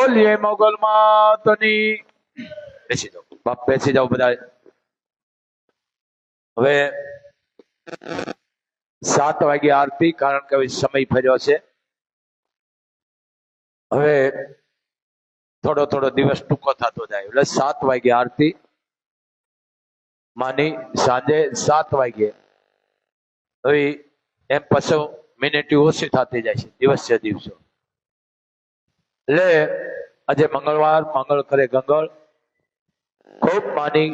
બોલીએ મોગલ માતની બેસી જાઓ. બાપ, બેસી જાઓ બધા. હવે સાત વાગે આરતી, કારણ કે હવે સમય ફર્યો છે. હવે થોડો થોડો દિવસ ટૂંકો થતો જાય. એટલે સાત વાગે આરતી. માની સાંજે સાત વાગે. હવે એમ પછી મિનિટ ઓછી થતી જાય છે, દિવસ દિવસો. એટલે આજે મંગળવાર, મંગળ કરે ગંગળ. ખૂબ માની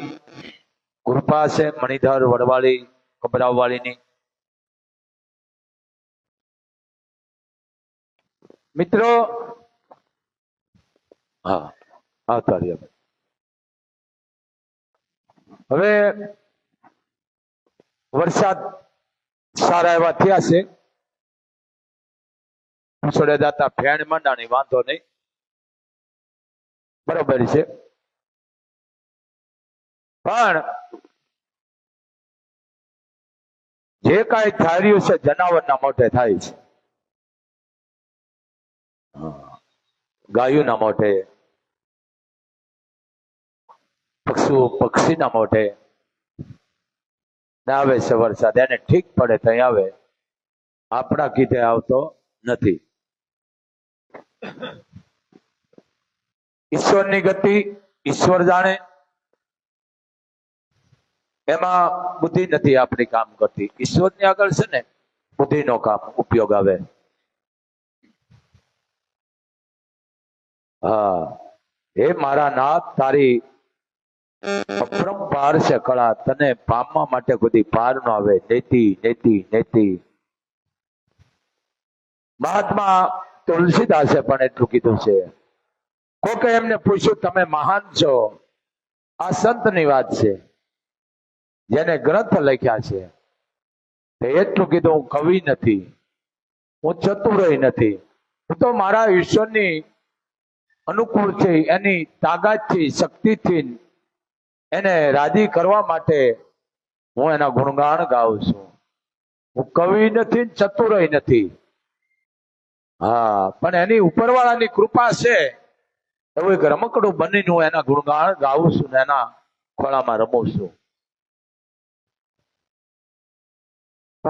કૃપા છે મણિધર વડવાળી કબરાવવાળીની મિત્રો, હા આવતા રહ્યા હવે વરસાદ સારા એવા થયા છે. દાતા ફેણ મંડાણી, વાંધો નહીં. બરોબર છે. પણ જે કાંઈ ધાર્યું છે જનાવરના મોઢે થાય છે. ગાયોના મોઢે, પક્ષુ પક્ષીના મોઢે આવે છે વરસાદ. એને ઠીક પડે ત્યાં આવે. આપણા કીધે આવતો નથી. ઈશ્વરની ગતિ ઈશ્વર જાણે. એમાં બુદ્ધિ નથી આપણી કામ કરતી. ઈશ્વરની આગળ છે ને, બુદ્ધિનો કામ ઉપયોગ આવે. હા. હે મારા નાથ, તારી અપરંપાર છે કળા. તને પામવા માટે કોઈ પાર નો આવે. નેતી નેતી નેતી. મહાત્મા તુલસીદાસે પણ એટલું કીધું છે. કોકે એમને પૂછ્યું, તમે મહાન છો. આ સંતની વાત છે. જેને ગ્રંથ લખ્યા છે. તે એટલું કીધું, હું કવિ નથી. હું ચતુરય નથી. હું તો મારા ઈશ્વરની અનુકૂળ છે. એની તાકાતથી, શક્તિથી એને રાજી કરવા માટે હું એના ગુણગાન ગાઉં છું. હું કવિ નથી ને ચતુરય નથી. હા, પણ એની ઉપરવાળાની કૃપા છે. એવું એક રમકડું બનીને હું એના ગુણગાન ગાઉં છું ને એના ખોળામાં રમું છું.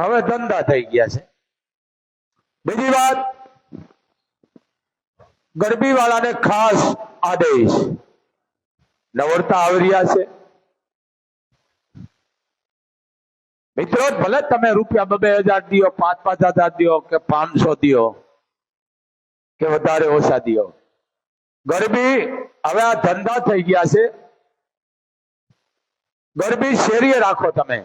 હવે ધંધા થઈ ગયા છે. બીજી વાત ગરબી વાળાને ખાસ આદેશ. નવરતા આવી રહ્યા છે. મિત્રો, ભલે તમે રૂપિયા બબે હજાર દિયો, પાંચ પાંચ હજાર દો કે પાંચસો દિયો કે વધારે ઓછા દિયો ગરબી હવે આ ધંધા થઈ ગયા છે. ગરબી શેરીએ રાખો તમે.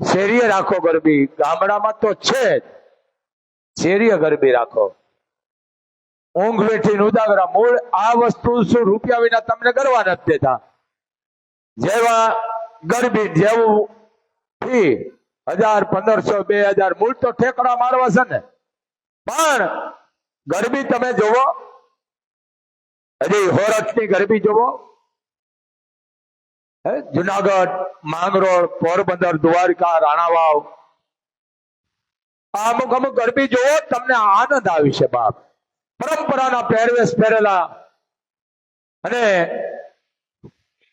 શેરીએ રાખો ગરબી. ગામડામાં તો છે જ. શેરીએ ગરબી રાખો. ઊંઘ બેઠીને ઉદાગરા મૂળ આ વસ્તુ શું? રૂપિયા વિના તમને કરવા નથી દેતા. જેવા ગરબી જેવું ફી હજાર, પંદરસો, બે હજાર. મૂળ તો ઠેકડા મારવા છે ને. પણ ગરબી તમે જોવો. હજી હોરઠની ગરબી જોવો. જુનાગઢ, માંગરોળ, પોરબંદર, દ્વારકા, રાણાવાવ. આ અમુક અમુક ગરબી જોવો, તમને આનંદ આવી છે બાપ. પરંપરાના પહેરવેશ પહેરેલા. અને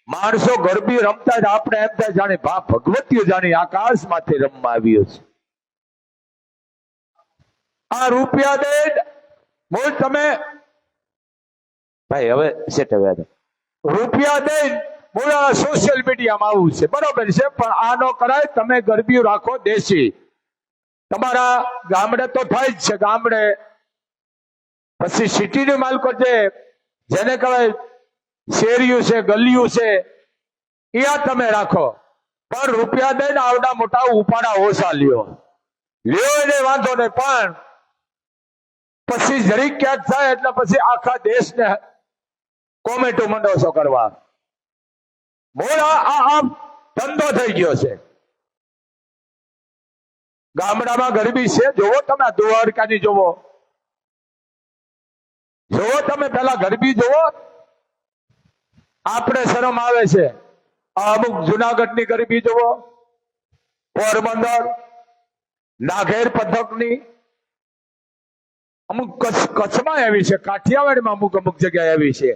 માણસો ગરબી રમતા જ આપણે એમ થાય જાણે બા ભગવતીઓ જાણે આકાશમાંથી રમવા આવ્યો છે. આ રૂપિયા દે બોલ તમે. ભાઈ, હવે સેટ હવે રૂપિયા દે આ સોશિયલ મીડિયામાં આવું છે. બરોબર છે, પણ આ ન કરાય તમે ગરબીઓ રાખો દેશી. તમારા ગામડે તો થાય જ છે, ગામડે. પછી સિટીની માલકો છે, જેને કહેવાય શેરીયું છે, ગલીયું છે, એ આ તમે રાખો. પણ રૂપિયા દઈને આવડા મોટા ઉપાડા ઓછા લ્યો. લ્યો એને વાંધો નહીં, પણ પછી જરીક ક્યાંક થાય એટલે પછી આખા દેશને કોમેટો મંડોસો કરવા. મૂળ આ ધંધો થઈ ગયો છે. ગામડામાં ગરબી છે. જોવો તમે દ્વારકાની જોવો. જોવો તમે પેલા ગરબી જોવો. આપણે શરમ આવે છે. અમુક જુનાગઢની ગરબી જોવો. પોરબંદર નાઘેર પથકની અમુક કચ્છ, કચ્છમાં આવી છે, કાઠિયાવાડમાં અમુક અમુક જગ્યાએ આવી છે.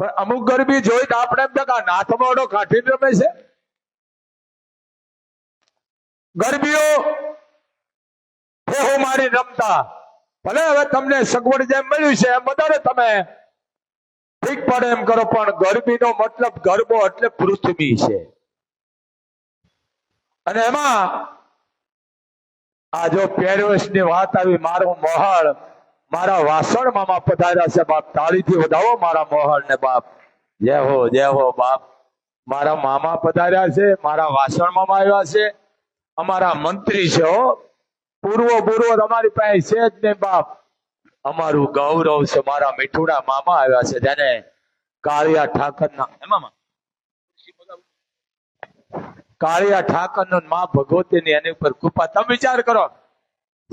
પણ અમુક ગરબી જોઈ આપણે એમ કે નાથમાડો કાઠી રમે છે. ગરબીઓ ફોહો મારી રમતા. ભલે હવે તમને સગવડ જેમ મળ્યું છે એમ વધારે તમે ઠીક પડે એમ કરો, પણ ગરબીનો મતલબ ગરબો એટલે પૃથ્વી છે. અને એમાં આ જો પહેરવેશની વાત આવી, મારું મોહળ મારા વાસણ મામા પધાર્યા છે, બાપ. તાળીથી વધાવો મારા મોહળ ને બાપ. જય હો જય હો, બાપ. મારા મામા પધાર્યા છે, મારા વાસણ મામા આવ્યા છે. અમારા મંત્રી છે, હો. પૂર્વ પૂર્વ તમારી પાસે છે જ નહીં, બાપ. અમારું ગૌરવ છે, મારા મીઠુડા મામા આવ્યા છે, જેને કાળિયા ઠાકર ના એમાં કાળિયા ઠાકરનું મા ભગવતી ની એની ઉપર કૃપા. તમે વિચાર કરો.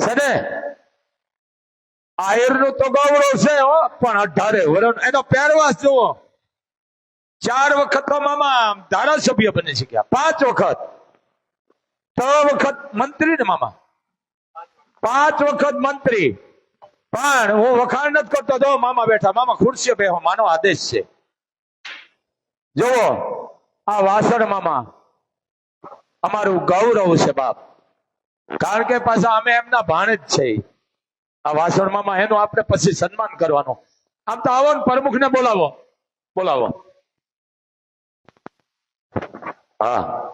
છે ને આયરનું તો ગૌરવ છે પણ અઢારે વરણ, એનો પહેરવાસ જુઓ. ચાર વખત તો મામા ધારાસભ્ય બની શક્યા. પાંચ વખત. ત્રણ વખત મંત્રી ને મામા. પાંચ વખત મંત્રી. પણ હું વખાણ નથી કરતો. તો મામા બેઠા, મામા ખુરશીઓ બેહો, માનો આદેશ છે. જુઓ, આ વાસણ મામા. અમારું ગૌરવ છે બાપ. કારણ કે પાછા અમે એમના ભાણે જ છે. આ વાસણમાં એનું આપણે પછી સન્માન કરવાનો. આમ તો આવો ને પ્રમુખ ને બોલાવો. બોલાવો. હા.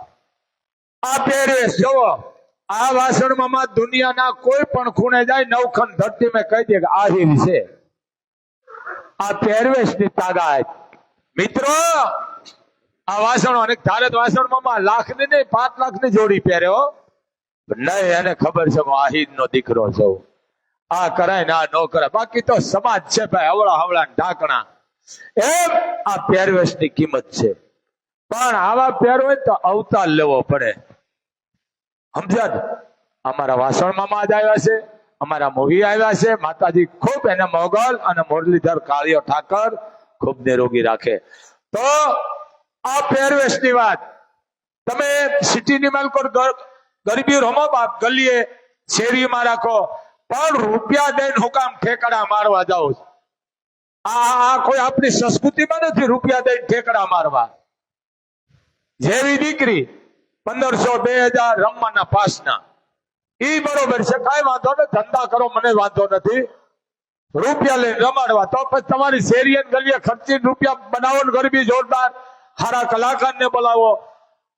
આ જુઓ આ વાસણમાં દુનિયાના કોઈ પણ ખૂણે જાય, નવખંડ ધરતી મેં કહી દે કે આ હીર છે. આ પહેરવેશની તાકાત. મિત્રો, આ વાસણો અને ધારે તો વાસણમાં લાખની નહીં, પાંચ લાખની જોડી પહેર્યો નહીં, એને ખબર છે હું આહિર નો દીકરો છું. આ કરાય ને આ ન કરાય. બાકી તો સમાજ છે ભાઈ, હવળા હવળા ઢાંકણા. એમ આ પહેરવેશની કિંમત છે. પણ આવા પહેરવે તો અવતાર લેવો પડે. સમજ્યા અમારા વાસણ મામા જ આવ્યા છે, અમારા મોહી આવ્યા છે, માતાજી ખૂબ એને મોગલ અને મુરલીધર કાળિયો ઠાકર ખૂબ નિરોગી રાખે. તો આ પહેરવેશની વાત. તમે સિટીની માલકો ગરીબી રમો બાપ ગલીએ શેરીમાં રાખો પણ રૂપિયા દઈને હું કામ ઠેકડા મારવા જાઉં છું? આ કોઈ આપણી સંસ્કૃતિમાં નથી રૂપિયા દઈને ઠેકડા મારવા. જેવી દીકરી પંદરસો બે હજાર રમવાના પાસના. ઈ બરોબર છે, કઈ વાંધો નહીં ધંધા કરો, મને વાંધો નથી. રૂપિયા લઈને રમાડવા તો પછી તમારી શેરીએ ને ગલીએ ખર્ચી રૂપિયા બનાવો ને ગરબી જોરદાર સારા કલાકારને બોલાવો.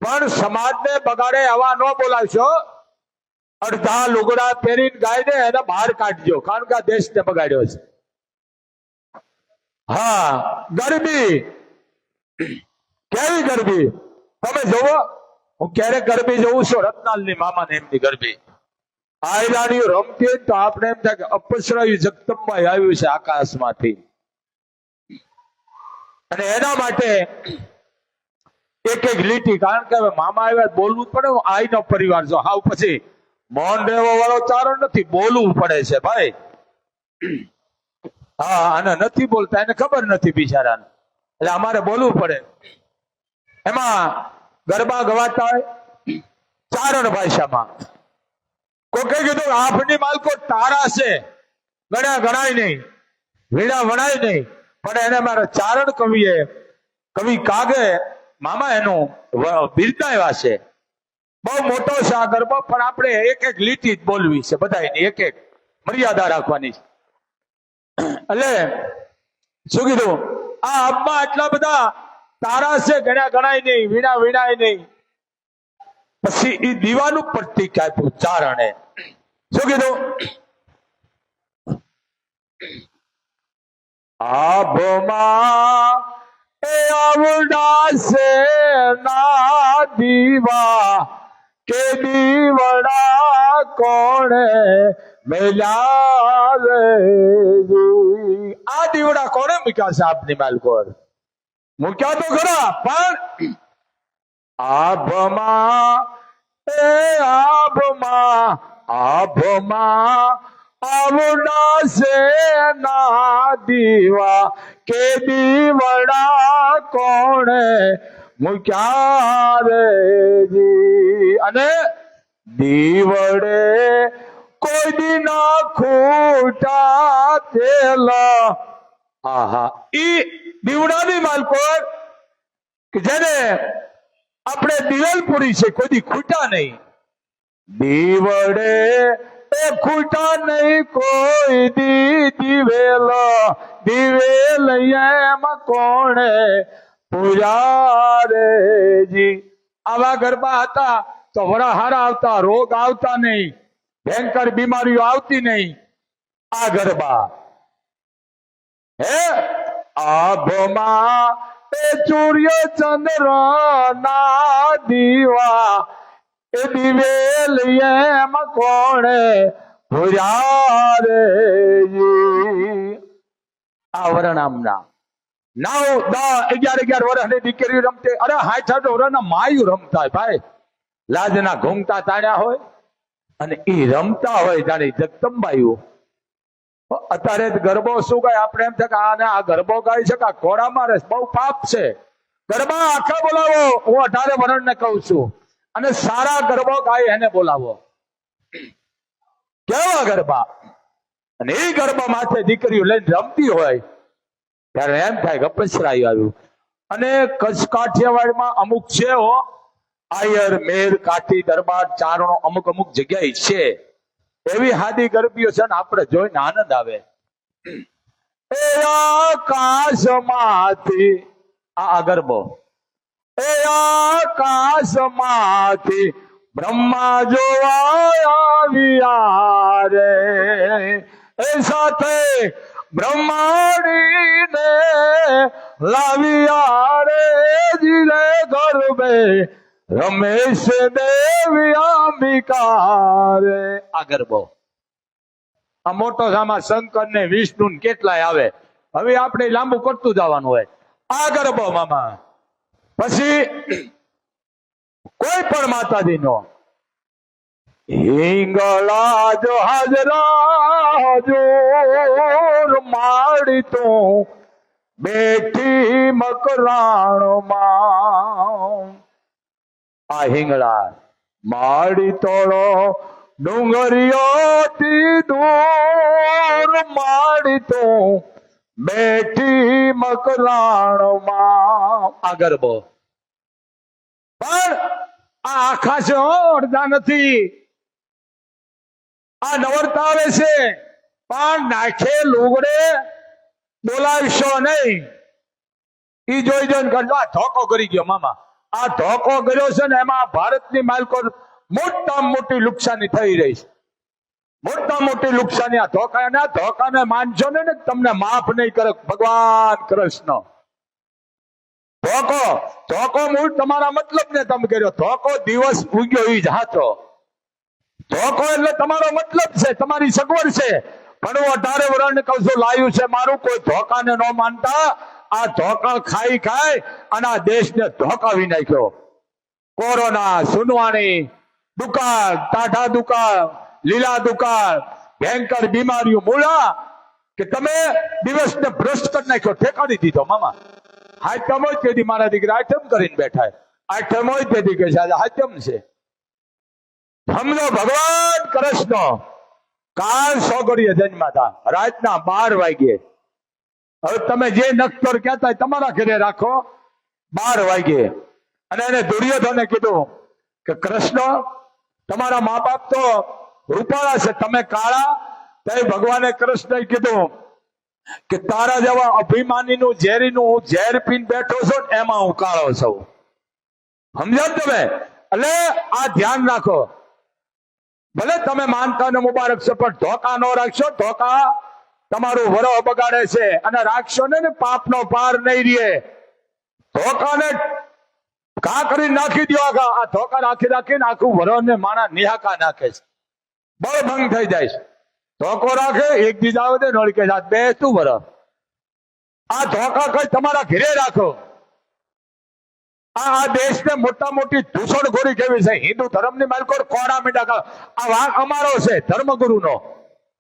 પણ સમાજને બગાડે આવા ન બોલાવશો અડધા લુગડા પહેરીને ગાયને એને બહાર કાઢજો, કારણ કે આ દેશને બગાડ્યો છે. હા, ગરબી. કેવી ગરબી? તમે જોવો, હું ક્યારેક ગરબી જોઉં છું? રત્નાલની મામાને એમની ગરબી. આયરાણીઓ રમતી તો આપણે એમ થાય કે અપસરાયું જગદંબાઈ આવ્યું છે આકાશમાંથી. અને એના માટે એક એક લીટી, કારણ કે હવે મામા આવ્યા બોલવું પડે, હું આઈનો પરિવાર જો હાવ પછી મૌન રહેવા વાળો ચારો નથી, બોલવું પડે છે ભાઈ. હા, અને નથી બોલતા, એને ખબર નથી બિચારાને. એટલે અમારે બોલવું પડે. એમાં ગરબા ગવાતા હોય, ચારણ ભાષામાં. કોકે કીધું આફની માલકો તારા છે. ગણ્યા ગણાય નહીં, વીણા વણાય નહીં, પણ એને મારા ચારણ કવિએ, કવિ કાગે, મામા એનું બિરદાવ્યા છે. બહુ મોટો છે પણ આપણે એક એક લીટી જ બોલવી છે બધાની એક એક મર્યાદા રાખવાની છે. એટલે શું કીધું? આ હબમાં આટલા બધા તારા છે ગણ્યા ગણાય નહીં, વીણા વીણાય નહીં. પછી એ દીવાનું પ્રતિક આપ્યું ચારણે. શું કીધું? આભમાં એ આવડાશે ના દીવા. કે દીવડા કોણે મેલ્યા રે જી. આ દીવડા કોણે મૂક્યા છે આપની માલકોર મૂક્યા તો ખરા પણ આભમાં એ આભમાં આભમાં આવડાશે ના દીવા કે દીવડા કોણે મૂક્યા રે જી અને દીવડે કોઈ દીના ખૂટા થેલા. આહા. ઈ દીવડાની માલકો કે જેને આપણે દિવેલપુરી છે, કોઈ ખૂટા નહીં. દીવડે એ ખૂટા નહીં, કોઈ દી દિવેલ. દિવેલ એમ કોણે પૂજા રે જી. આવા ગરબા હતા તો વરાહાર આવતા, રોગ આવતા નહીં. ભયંકર બીમારીઓ આવતી નહીં. આ ગરબા. હે? આભમાં એ સૂર્ય ચંદ્ર ના દીવા. એ દિવેલ એમ કોણે? ભૂર્યા રે આ નવ દસ અગિયાર અગિયાર વર્ષની દીકરી રમતી. અરે હાથ હાઠ વર્ષના માયુ રમતા ભાઈ. લાજના ઘૂમતા તાણ્યા હોય અને એ રમતા હોય જાણે જગદંબાયું અત્યારે ગરબો શું ગાય? આપણે એમ થાય આને આ ગરબો ગાય છે કે આ ઘોડા મારે બહુ પાપ છે. ગરબા આખા બોલાવો. હું અઢારે વર્ણ ને કહું છું. અને સારા ગરબો ગાય, એને બોલાવો. કેવા ગરબા? અને એ ગરબા માથે દીકરીઓ લઈને રમતી હોય. ત્યારે એમ થાય કે પછરાયું આવ્યું. અને કચ્છ કાઠિયાવાડમાં અમુક છે હો, આયર, મેર, કાઠી, દરબાર, ચારણો અમુક અમુક જગ્યાએ છે. એવી હાદી ગરબીઓ છે ને આપણે જોઈને આનંદ આવે. એ આકાશમાંથી, આ ગરબો. એ આકાશમાંથી બ્રહ્મા જોવા આવ્યા રે. એ સાથે બ્રહ્માણીને લાવ્યા રે જીલે ગરબે, રમેશ દેવી અંબિકા આ ગરબો. આ મોટો સામા શંકર ને વિષ્ણુ કેટલાય આવે. હવે આપણે લાંબુ કરતું જવાનું હોય. આ ગરબો, મામા. પછી કોઈ પણ માતાજી નો હિંગળા જો હાજરા જોર માડી તો બેઠી મકરાણમાં. આ હિંગળા માડી તોડો ડુંગરીઓથી દૂર માડી તો બેઠી મકરાણમાં. આ ગરબો પણ આ આખા જોડતા નથી. આ નવરતા છે. પણ નાખે, લુગડે, બોલાવશો નહીં. એ જોઈ જોઈને કરજો આ ધોકો કરી ગયો મામા. આ ધોકો કર્યો છે ને, એમાં ભારતની માલકો મોટા મોટી નુકસાની થઈ રહી છે. મોટા મોટી નુકસાની આ ધોકા ને આ ધોકાને માનજો ને તમને માફ નહીં કરે, ભગવાન કૃષ્ણ. ધોકો ધોકો મૂળ તમારા મતલબ ને તમે કર્યો. ધોકો દિવસ ઉગ્યો એ જ હાચો ધોકો એટલે તમારો મતલબ છે, તમારી સગવડ છે. પણ હું અઢારે વર્ષ કહું લાયું છે મારું, કોઈ ધોકાને ન માનતા. આ ધોકા ખાઈ ખાઈ અને આ દેશને ધોકાવી નાખ્યો. કોરોના, સુનવાણી, દુકાળ, ટાઢા દુકાળ, લીલા દુકાળ ભયંકર બીમારીઓ મૂળા કે તમે દિવસને ભ્રષ્ટ કરી નાખ્યો ઠેકાડી દીધો, મામા. હાથમ હોય તેથી મારા દીકરા આઠમ કરીને બેઠા. આઠમ હોય તેથી કે હાથમ છે. સમજો ભગવાન કૃષ્ણ. કાલ સોગડીએ જન્માતા. રાતના બાર વાગ્યે. હવે તમે જે નક્ષર કહેતા તમારા ઘરે રાખો. બાર વાગ્યે. અને એને દુર્યોધને કીધું કે, કૃષ્ણ, તમારા મા બાપ તો રૂપાળા છે, તમે કાળા. ત્યારે ભગવાને કૃષ્ણએ કીધું કે, તારા જેવા અભિમાનીનું, ઝેરીનું હું ઝેર પીને બેઠો છું એમાં હું કાળો છું. સમજો તમે? એટલે આ ધ્યાન રાખો. ભલે તમે માનતા ને મુબારક છો, પણ ધોકા નો રાખશો. ધોકા તમારું વરો બગાડે છે અને રાખશો ને, પાપનો પાર નહીં રહે. ધોકાને કા કરી નાખી દો આ ધોકા રાખી રાખીને આખું વરો ને માણા નિહાકા નાખે છે. બળભંગ થઈ જાય છે. ધોકો રાખે એક બીજા આવે નળકે જાત બે તું વર આ ધોકા કઈ તમારા ઘેરે રાખો. આ દેશને મોટા મોટી ઘૂસણખોરી કેવી છે. હિન્દુ ધર્મની માલકો કોડા મીડા આ વાંક અમારો છે, ધર્મગુરુનો.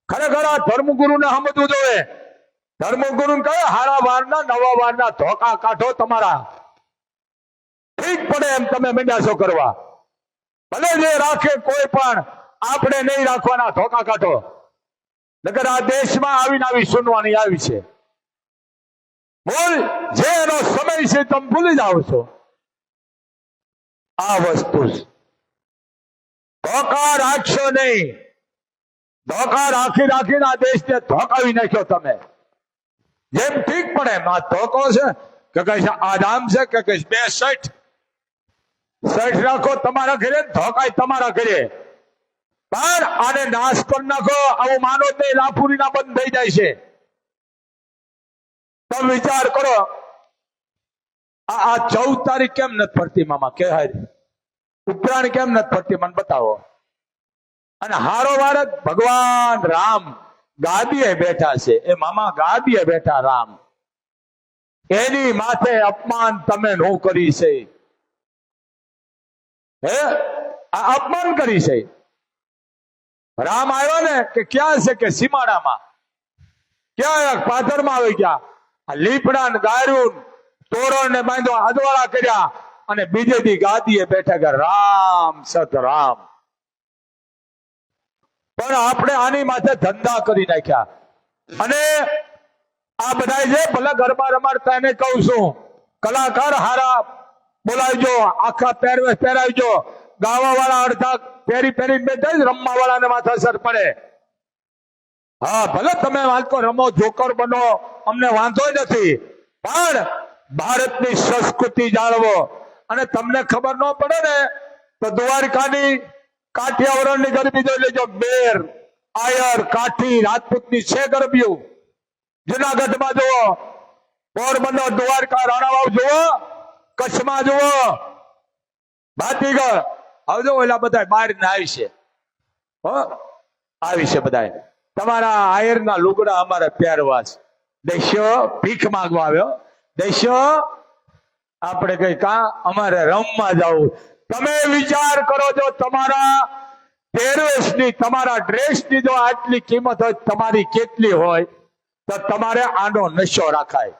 ખરેખર આ ધર્મગુરુને સમજવું જોઈએ. ધર્મગુરુ કહે, હારા વારના, નવા વારના ધોકા કાઢો તમારા. ઠીક પડે એમ તમે મીંડાશો કરવા. ભલે જે રાખે કોઈ પણ, આપણે નહીં રાખવાના, ધોકા કાઢો. નગર આ દેશમાં આવીને આવી સુનવાની આવી છે. બોલ, જે એનો સમય છે, તમે ભૂલી જાઓ છો. આ વસ્તુ ધોકા રાખશો નહીં. ધોકા રાખી રાખીને આ દેશને ધોકાવી નાખ્યો તમે. જેમ ઠીક પડે આ ધોકો છે કે કઈ આરામ છે કે કઈ બે સઠ સઠ રાખો તમારા ઘરે, ધોકાય તમારા ઘરે. પણ આને નાશ કરી નાખો, આવું માનો નહીં લાફુરીના બંધ થઈ જાય છે. તમે વિચાર કરો, આ ચૌદ તારીખ કેમ નથી પડતી, મામા? કે હારી ઉત્તરાયણ કેમ નથી ફરતી મને બતાવો. અને હારો વાર ભગવાન રામ ગાદીએ બેઠા છે. એ મામા ગાદીએ બેઠા રામ. એની માથે અપમાન તમે નો કરી છે. હે? આ અપમાન કરી છે. રામ આવ્યો ને કે ક્યાં છે? કે સીમાડામાં. ક્યાં પાથરમાં આવી ગયા. લીપડા ને દારૂ તોરણ ને બાંધવા અદવાળા કર્યા. અને બીજે દી ગાદીએ બેઠા કે રામ સત રામ પણ આપણે આની માથે ધંધા કરી નાખ્યા. અને આ બધા જે ભલે ગરબા રમાડતા એને કહું છું, કલાકાર હારા, બોલાવજો, આખા પહેરવેશ પહેરાવજો. ગાવા વાળા અડધા પહેરી પહેરી બેઠા રમવા વાળાને માથે અસર પડે. હા, ભલે તમે વાંચો રમો, જોકર બનો, અમને વાંધો નથી. પણ ભારતની સંસ્કૃતિ જાળવો. અને તમને ખબર ન પડે ને, તો દ્વારકાની કાઠિયાવાડની ગરબી જોઈ લેજો. બેર, આયર, કાઠી, રાજપૂતની છે ગરબીઓ. જુનાગઢમાં જુઓ. પોરબંદર, દ્વારકા, રાણાવાવ જુઓ. કચ્છમાં જુઓ. ભાતીગઢ આવજો એટલા બધા બહાર ને આવી છે. આવી છે બધા તમારા આયરના લુગડા અમારે પહેરવા છે દેશો ભીખ માંગવા આવ્યો. દેશો આપણે કઈ કા? અમારે રમવા જવું. તમે વિચાર કરો છો તમારા પહેરવેશની, તમારા ડ્રેસની જો આટલી કિંમત હોય, તમારી કેટલી હોય, તો તમારે આનો નશો રાખાય.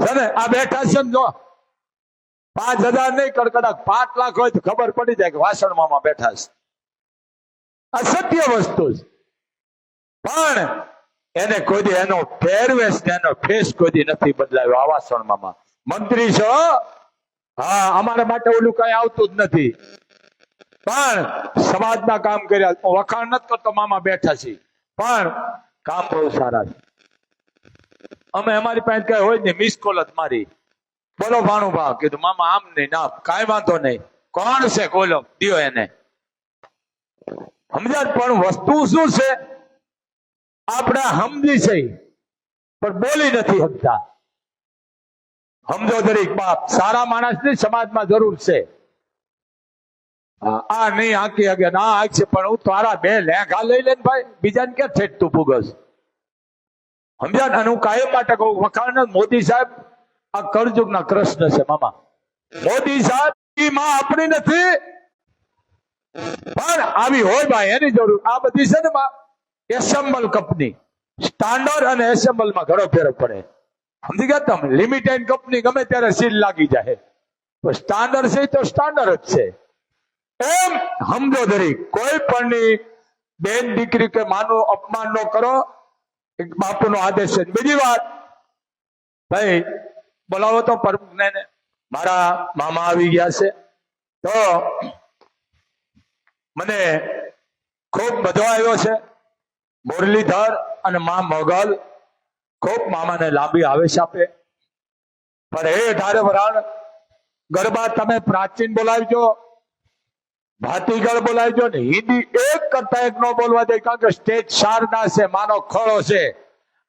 છે આ બેઠા છે ને જો. પાંચ હજાર નહીં કડકડાક પાંચ લાખ હોય તો ખબર પડી જાય કે વાસણમાં બેઠા છે. આ સત્ય વસ્તુ છે. પણ એને કોઈ એનો પહેરવેશ એનો ફેસ કોઈ નથી બદલાયો. આ વાસણમાં મંત્રી છો? હા, અમારા માટે ઓલું કઈ આવતું જ નથી. પણ સમાજના કામ કર્યા વખાણ નથી કરતો, મામા બેઠા છે. પણ કામ બહુ સારા છે. અમે અમારી પાસે કઈ હોય ને મિસ કોલ જ મારી. બોલો ભાણું ભાવ, કીધું, મામા, આમ નહીં, ના, કાંઈ વાંધો નહીં. કોણ છે? બોલો, દિયો એને. સમજાય પણ વસ્તુ શું છે? આપણે સમજી છે. પણ બોલી નથી સમજતા સમજો દરેક બાપ સારા માણસની સમાજમાં જરૂર છે. આ નહીં આંકી હગે ના છે, પણ હું તારા બે લેખા લઈ લે ભાઈ, બીજાને ક્યાં ઠેઠ તું પૂગસ સમજ્યા ને? હું કાયમ માટે કહું, વખાણ મોદી સાહેબ, આ કળજુગના કૃષ્ણ છે, મામા. મોદી સાહેબમાં આપણી નથી. પણ આવી હોય ભાઈ, એની જરૂર. આ બધી છે ને એસેમ્બલ કંપની. સ્ટાન્ડર્ડ અને એસેમ્બલમાં ઘણો ફેર પડે. સમજી ગયા તમે? લિમિટેડ કંપની ગમે ત્યારે સીલ લાગી જાય. તો સ્ટાન્ડર્ડ છે તો સ્ટાન્ડર્ડ જ છે. એમ સમજો દરેક, કોઈ પણની બેન દીકરી કે માનું, અપમાન ન કરો. એક બાપુનો આદેશ છે. બીજી વાત, ભાઈ, બોલાવો તો પ્રમુખને ને. મારા મામા આવી ગયા છે. તો મને ખૂબ બધો આવ્યો છે. મુરલીધર અને મા મોગલ ખૂબ મામાને લાંબી આવેશ આપે. પણ હે ધારે વરાણ ગરબા તમે પ્રાચીન બોલાવજો, ભાતીગળ બોલાવજો ને હિન્દી એક કરતા એક નો બોલવા દે, કારણ કે સ્ટેજ શારદા છે, માનો ખળો છે.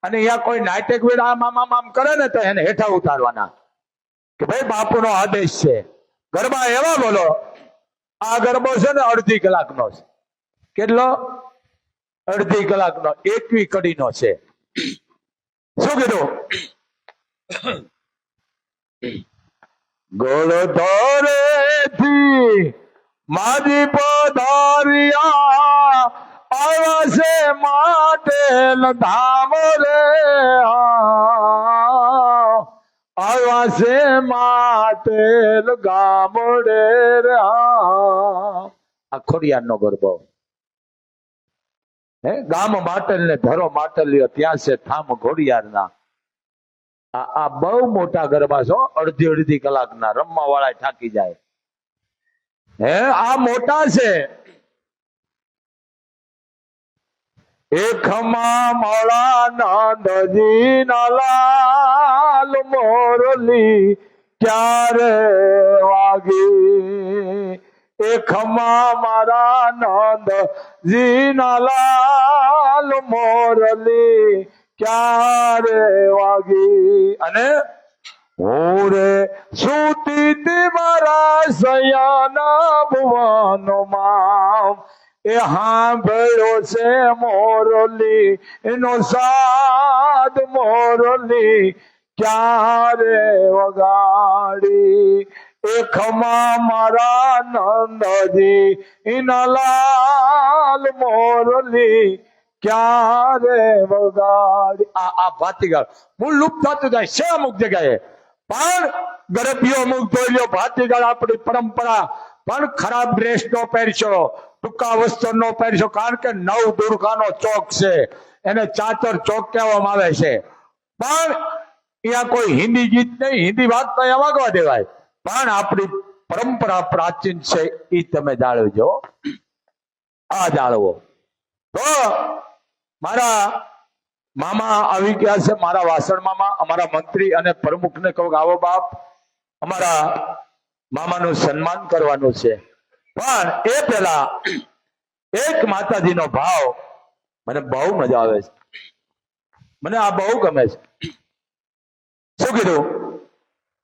અને અહીંયા કોઈ નાટક વેડ આમ આમ આમ કરે ને તો એને હેઠા ઉતારવાના. કે ભાઈ બાપુનો આદેશ છે. ગરબા એવા બોલો, આ ગરબો છે ને અડધી કલાકનો છે. કેટલો? અડધી કલાકનો, એકવી કડીનો છે. શું કીધું? ગોળધોરેથી મારી પધારિયા આવશે માટે ધામ રે આવ્યા છે માટે ગામડે રે આ ખોડિયારનો ગરબો હે? ગામ માટલ ને ધરો માટલ્યો ત્યાં છે ઠામ ઘોડિયારના. આ બહુ મોટા ગરબા છો અડધી અડધી કલાકના રમવા વાળા થાકી જાય. હે? આ મોટા છે. એખમા મોળા નંદજી નાલાલ મોરલી ક્યારે વાગી? એકમાં મારા નંદ જીના લાલ મોરલી ક્યારે વાગી? અને ઓરે સુતી તી મારા સયાના ભુવાનો માં એ હાંભળ્યો છે મોરલી, એનો સાદ મોરલી ક્યારે વગાડી? નંદજી ઇનલાલ મોરલી ક્યારે વગાડી? આ આ ભાતીગળ હું લુપ્ત થતું જાય. છે અમુક જગ્યાએ? પણ ગરબીઓ અમુક જોઈ ભાતી ગાળ આપણી પરંપરા. પણ ખરાબ ડ્રેસ નો પહેરશો, ટૂંકા વસ્ત્ર નો પહેરશો, કારણ કે નવ દુર્ગાનો ચોક છે. એને ચાતર ચોક કહેવામાં આવે છે. પણ અહીંયા કોઈ હિન્દી ગીત નહીં. હિન્દી વાત અહીંયા વાગવા દેવાય. પણ આપણી પરંપરા પ્રાચીન છે એ તમે જાળવજો આ જાળવો તો મારા મામા આવી ગયા છે, મારા વાસણ મામા, અમારા મંત્રી અને પ્રમુખને કહું આવો બાપ, અમારા મામાનું સન્માન કરવાનું છે. પણ એ પેલા એક માતાજીનો ભાવ મને બહુ મજા આવે છે. મને આ બહુ ગમે છે. શું કીધું?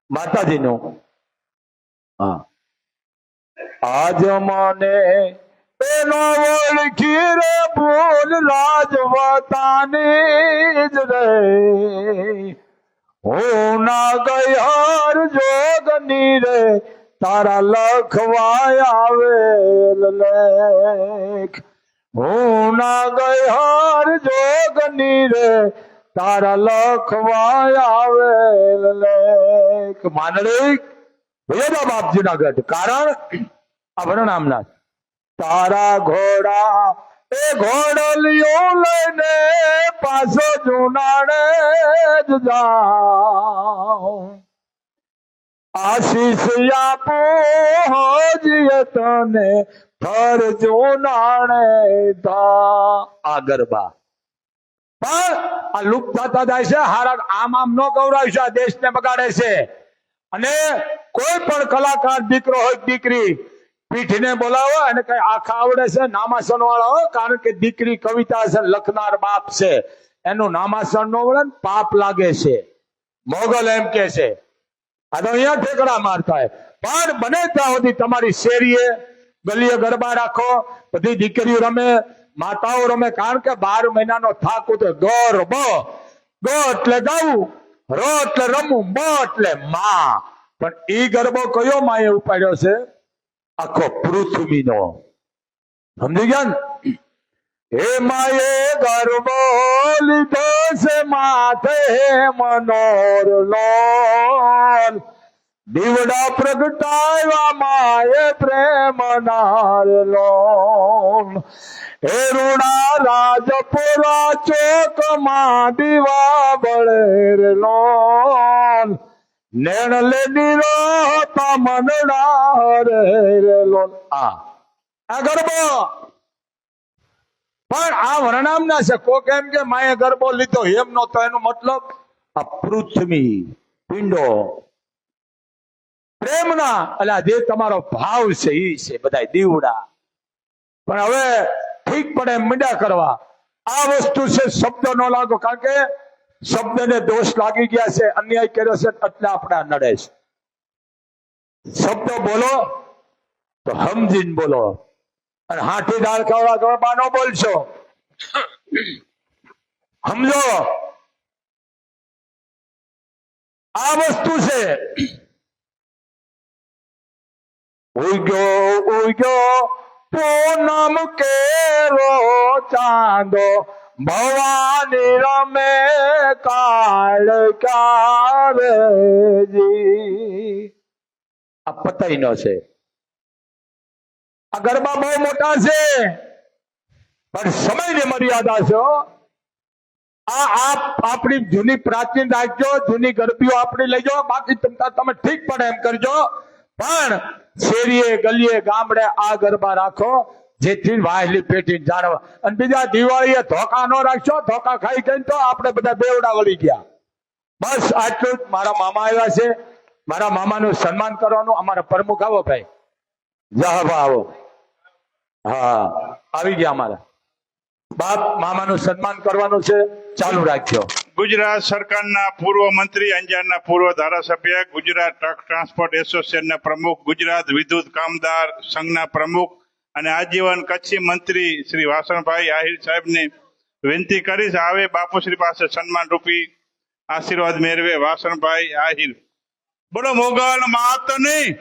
માતાજીનું હા. આજ મને ભૂલ રાજવતાની જ રે. હું ના ગઈ હર જોગની રે, તારા લખવાય આવે લેખ. હું ના ગઈ હર જોગની રે, તારા લખવાય આવે લેખ. માનડિક ભૈયા બાપ જુનાગઢ કારણ આ વરનામના તારા ઘોડા એ ઘોડલિયો લઈને પાછો જુનાડે જ જાઓ. આશીષ આપો હોજીએ તને ફર જોનાણે ધા. આ ગરબા. પણ આ લુપ્ત થતા જાય છે, હારા આમ આમ ન ગૌરાવ છે, આ દેશને બગાડે છે. અને કોઈ પણ કલાકાર દીકરો હોય, દીકરી, પીઠને બોલાવો અને કઈ આખા આવડે છે નામાસન વાળા હોય કારણ કે દીકરી કવિતા છે, લખનાર બાપ છે. એનું નામાસન નો વળે પાપ લાગે છે. મોગલ એમ કે છે. આ તો અહીંયા ઠેકડા મારતા હોય. પણ બને ત્યાં સુધી તમારી શેરીએ ગલીએ ગરબા રાખો, બધી દીકરીઓ રમે, માતાઓ રમે, કારણ કે બાર મહિનાનો થાક ઉતરે. ગોર, બ. ગો એટલે ગાવું, ર એટલે રમવું બ એટલે માં. પણ એ ગરબો કયો માએ ઉપાડ્યો છે? આખો પૃથ્વીનો. સમજી ગયા ને? હે માએ ગરબો લીધો છે માથે મનોર લોલ. દીવડા પ્રગટાવ્યા માએ પ્રેમ નાર લોલ. હે રૂણા રાજપુરા ચોકમાં દીવા બળેર લોલ. નેણ લે નીરો તમનડા રે લોલ આ. આ ગરબો. પણ આ વર્ણામના છે. કોક એમ કે માએ ગરબો લીધો. એમ નો તો એનો મતલબ આ પૃથ્વી, પિંડો. પ્રેમના, એટલે જે તમારો ભાવ છે એ છે બધા દીવડા. પણ હવે ઠીક પડે મીંડા કરવા. આ વસ્તુ છે શબ્દ નો લાગો. કારણ કે શબ્દને દોષ લાગી ગયા છે, અન્યાય કર્યો છે, એટલે આપણા નડે છે. શબ્દ બોલો, તો સમજીને બોલો. અને હાથી દાળ ખાવા ગરબા નો બોલશો. સમજો આ વસ્તુ છે. ઉગ્યો ઉગ્યો પૂનમ કેરો ચાંદો. ભવાની રમે કાળ કારજી આ પતઈનો છે. આ ગરબા બહુ મોટા છે, પણ સમયની મર્યાદા છે આ આપ, આપણી જૂની પ્રાચીન રાખજો જૂની ગરબીઓ આપણી લઈ જાઓ, બાકી તમ- તમે ઠીક પડે એમ કરજો. પણ શેરીએ, ગલીએ, ગામડે આ ગરબા રાખો. જેથી વાહેલી પેટી જાળવા. અને બીજા દિવાળીએ ધોકા ન રાખશો, ધોકા ખાઈ ગઈ તો આપણે બધા બેવડા વળી ગયા. બસ આટલું મારા મામા આવ્યા છે. મારા મામાનું સન્માન કરવાનું અમારા પ્રમુખ આવો ભાઈ. જહાબા આવો હા, આવી ગયા અમારા. બાપ મામાનું સન્માન કરવાનું છે. ચાલુ રાખ્યો ગુજરાત સરકારના પૂર્વ મંત્રી, અંજારના પૂર્વ ધારાસભ્ય, ગુજરાત ટ્રક ટ્રાન્સપોર્ટ એસોસિએશનના પ્રમુખ, ગુજરાત વિદ્યુત કામદાર સંઘના પ્રમુખ અને આજીવન કચ્છી મંત્રી શ્રી વાસણભાઈ આહિર સાહેબને વિનંતી કરીશ, આવે બાપુશ્રી પાસે સન્માન રૂપી આશીર્વાદ મેળવે વાસણભાઈ આહિર. બોલો, મોગલ માત નહીં.